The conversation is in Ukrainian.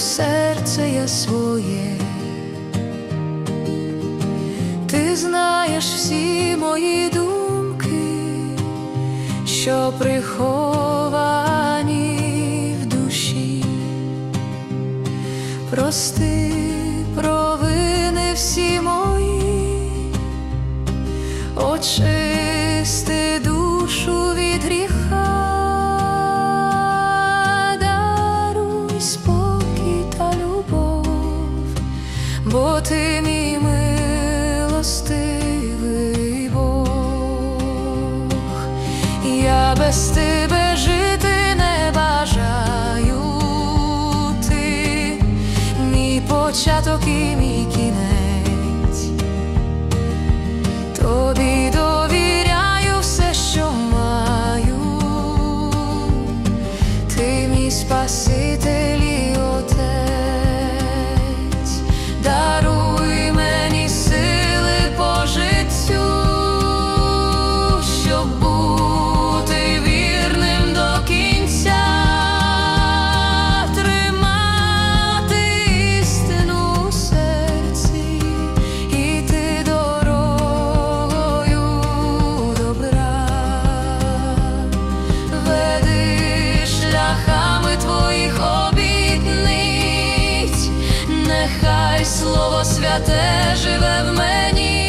серце я своє. Ти знаєш всі мої думки, що приховані в душі. Прости провини всі мої, очисти бо ти мій милостивий Бог. Я без тебе жити не бажаю ти, мій початок і нехай слово святе живе в мені.